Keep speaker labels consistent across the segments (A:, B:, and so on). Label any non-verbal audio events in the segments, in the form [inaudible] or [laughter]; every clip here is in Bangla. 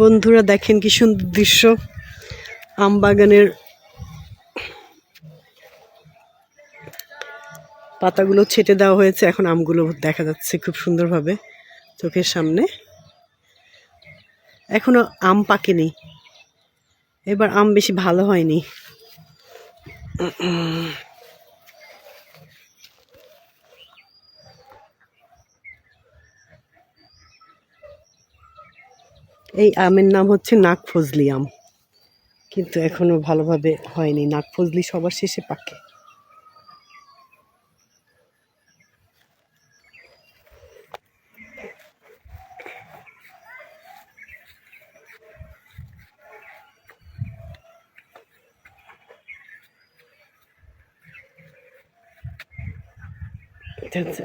A: বন্ধুরা দেখেন কি সুন্দর দৃশ্য। আম বাগানের পাতাগুলো ছেটে দেওয়া হয়েছে, এখন আমগুলো দেখা যাচ্ছে খুব সুন্দরভাবে চোখের সামনে। এখনও আম পাকেনি। এবার আম বেশি ভালো হয়নি। এই আমের নাম হচ্ছে নাক ফজলি আম। কিন্তু এখনও ভালোভাবে হয়নি। নাক ফজলি সবার শেষে পাকে।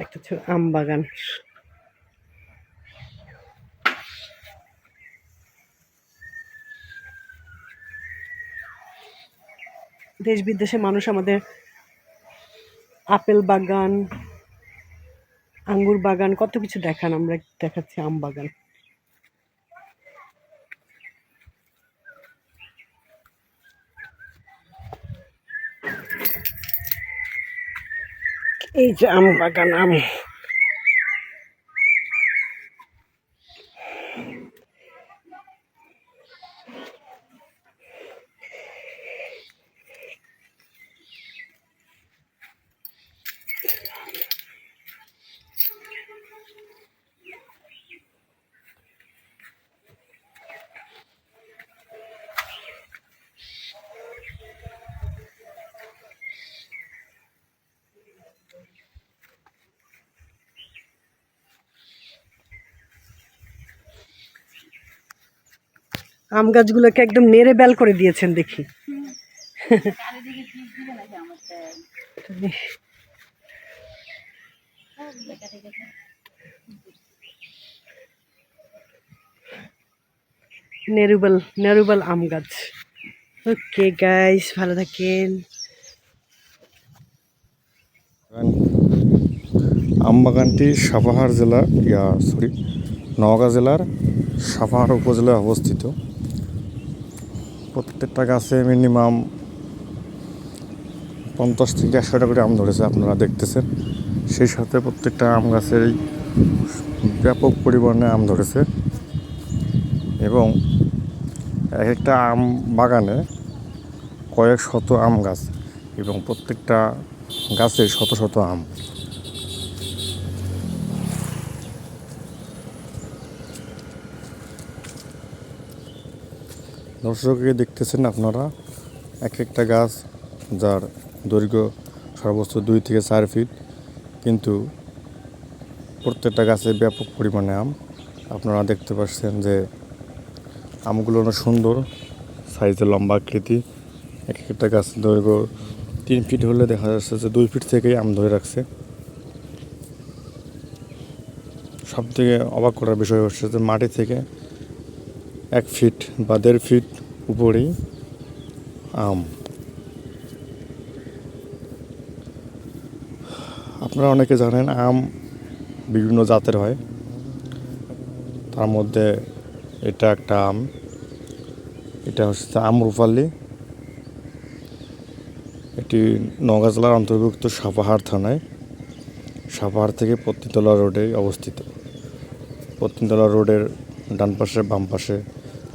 A: একটা আম বাগান। দেশ বিদেশে মানুষ আমাদের আপেল বাগান, আঙ্গুর বাগান, কত কিছু দেখান, আমরা দেখাচ্ছি আম বাগান। এই যে আম বাগান, আম। আম গাছগুলোকে একদম নেড়ে বেল করে দিয়েছেন দেখি। [laughs] নেরুবেল নেরুবেল আম গাছ। ওকে গাইস ভালো থাকেন।
B: আমবাগানটি সাপাহার জেলা, ইয়া সরি নওগাঁ জেলার সাপাহার উপজেলায় অবস্থিত। প্রত্যেকটা গাছে মিনিমাম পঞ্চাশ থেকে একশোটা করে আম ধরেছে আপনারা দেখতেছেন। সেই সাথে প্রত্যেকটা আম গাছেরই ব্যাপক পরিমাণে আম ধরেছে। এবং এক একটা আম বাগানে কয়েক শত আম গাছ এবং প্রত্যেকটা গাছে শত শত আম। দর্শককে দেখতেছেন আপনারা, এক একটা গাছ যার দৈর্ঘ্য সর্বোচ্চ দুই থেকে চার ফিট, কিন্তু প্রত্যেকটা গাছে ব্যাপক পরিমাণে আম। আপনারা দেখতে পাচ্ছেন যে আমগুলো অনেক সুন্দর সাইজে লম্বা আকৃতি। এক একটা গাছ দৈর্ঘ্য তিন ফিট হলে দেখা যাচ্ছে যে দুই ফিট থেকেই আম ধরে রাখছে। সব থেকে অবাক করার বিষয় হচ্ছে যে মাটি থেকে এক ফিট বা দেড় ফিট উপরেই আম। আপনারা অনেকে জানেন আম বিভিন্ন জাতের হয়। তার মধ্যে এটা একটা আম। এটা হচ্ছে আমরুপালি এটি নওগাঁ জেলার অন্তর্ভুক্ত সাপাহার থানায়। সাপাহার থেকে পত্নীতলা রোডে অবস্থিত। পত্নীতলা রোডের ডান পাশে, বাম পাশে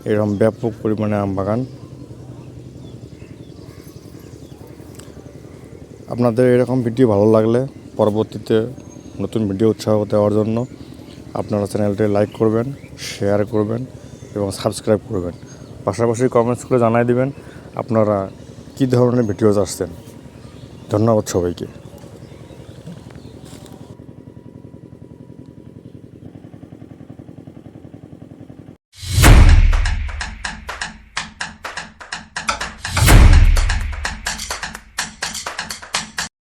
B: এরকম ব্যাপক পরিমাণে আম বাগান। আপনাদের এরকম ভিডিও ভালো লাগলে পরবর্তীতে নতুন ভিডিও উৎসাহ দেওয়ার জন্য আপনারা চ্যানেলটি লাইক করবেন, শেয়ার করবেন এবং সাবস্ক্রাইব করবেন। পাশাপাশি কমেন্টস করে জানাই দিবেন আপনারা কী ধরনের ভিডিওজ আসছেন। ধন্যবাদ সবাইকে।